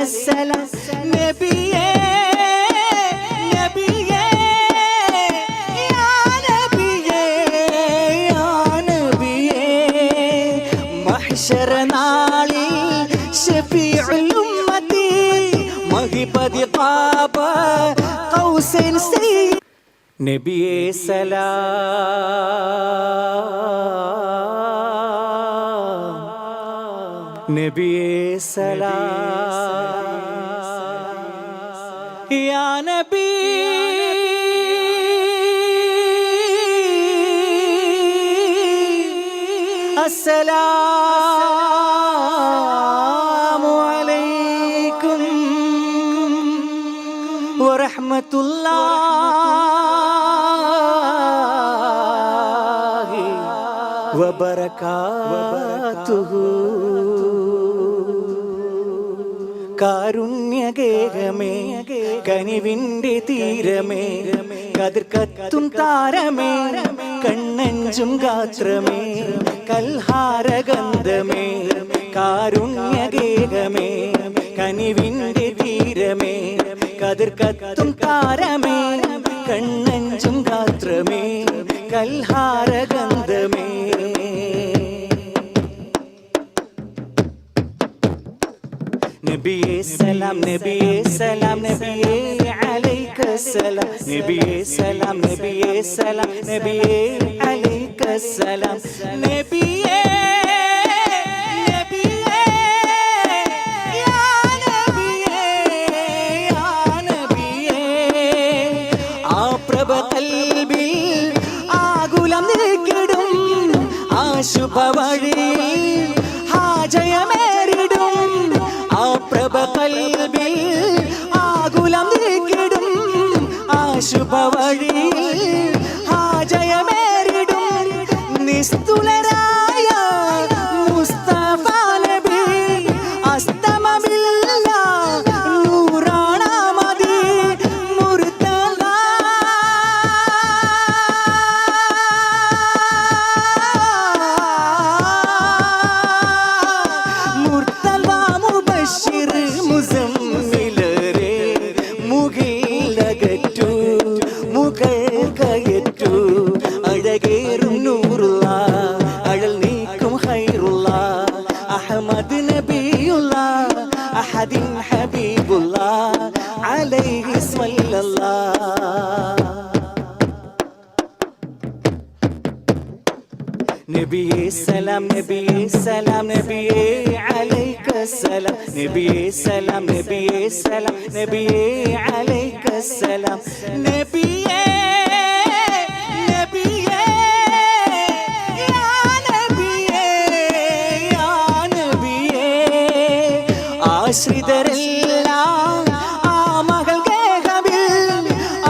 അലൈക്കസ്സലാം നബിയേ നബിയേ യാ നബിയേ യാ നബിയേ മഹ്ശറ നാളിൽ ഷഫീഉൽ ഉമ്മത്തി മഹിപതി ഖാബ ഖൗസൻ സയ്യിദ് നബിയേ സലാം നബിയേ സലാം يا نبي السلام عليكم ورحمة الله وبركاته കാരുണ്യഗേഹമേ കനിവിന്റെ തീരമേ കതിർക്കത്തും താരമേ കണ്ണഞ്ചും ഗാത്രമേ കൽഹാരഗന്ധമേ കാരുണ്യകേകമേ കനിവിന്റെ തീരമേ കതിർക്കത്തും താരമേ നബിയേ സലാം നബിയേ സലാം നബിയേ അലൈക സലാം നബിയേ സലാം നബിയേ സലാം നബിയേ അലൈക സലാം നബിയേ നബിയേ ആ ശുഭവഴിയിൽ മുകൾ കയറ്റു അഴകേറും നൂറുള്ള അഴൽ നീക്കും ഹൈറുള്ള അഹമ്മദ് നബിയുള്ള അഹദിൻ ഹബീബുള്ള അലൈഹി സ്വല്ലല്ലാഹ് നബിയേ സലാം നബിയേ സലാം നബിയേ അലൈക സലാം നബിയേ സലാം നബിയേ സലാം നബിയേ അലൈക സലാം നബിയേ നബിയേ യാ നബിയേ യാ നബിയേ ആശ്രിതരെല്ലാം ആ മകൾ കേഹവിൽ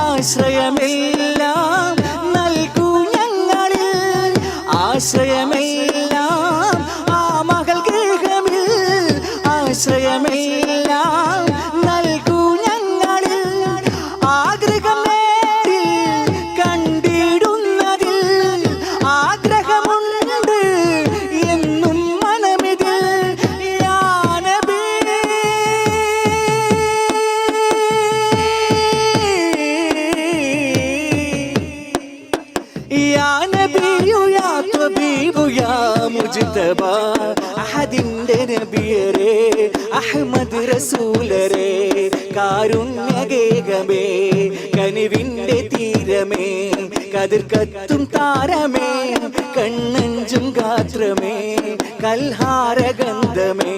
ആശ്രയമെല്ലാം നൽകൂ ഞങ്ങളിൽ ആശ്രയമെല്ലാം ആ മകൾ ഗൃഹമിൽ ആശ്രയമെല്ലാം നബിയു യാ തബീബു യാ മുജ്തബ. അഹദിന്റെ നബിയരെ അഹമ്മദ് റസൂലരെ. കാരുണ്യകേകമേ കനിവിന്റെ തീരമേ. കതിർക്കത്തും താരമേ കണ്ണഞ്ചും ഗാത്രമേ. കൽഹാരഗന്ധമേ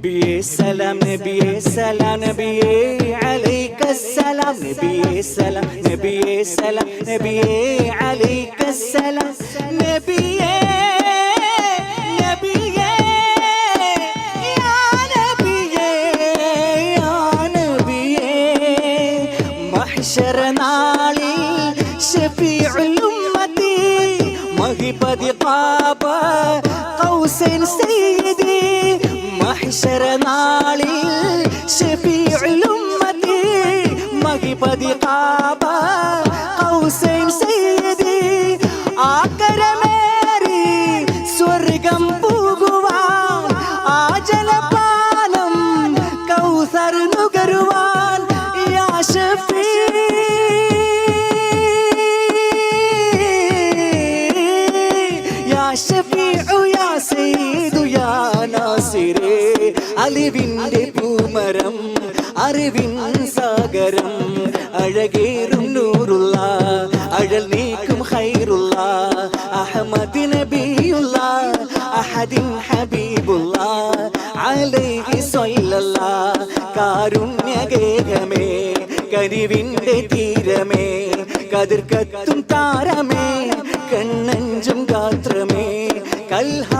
നബിയേ സലാം നബിയേ സലാം നബിയേ അലൈക സലാം നബിയേ സലാം നബിയേ സലാം നബിയേ അലൈക സലാം നബിയേ നബിയേ യാ നബിയേ യാ നബിയേ മഹ്ശറ നാളിൽ ഷഫീഉൽ ഉമ്മത്തി മഹിപതി ഖാബ ഖൗസൻ സയ്യിദി മഹ്ശറ നാളിൽ ഷഫീഉൽ ഉമ്മതി മഹിപതി ഖാബ നാസിറേ അലിവിന്റെ പൂമരം അറിവിൻ സാഗരം അഴകേറും നൂറുള്ള അഴൽ നീക്കും ഹൈറുള്ള അഹമ്മദ് നബിയുള്ള അഹദിൻ ഹബീബുള്ള അലൈഹി സ്വല്ലല്ല കാരുണ്യഗേഹമേ കരിവിന്റെ തീരമേ കതിർക്കത്തും താരമേ കണ്ണഞ്ചും ഗാത്രമേ കൽഹാര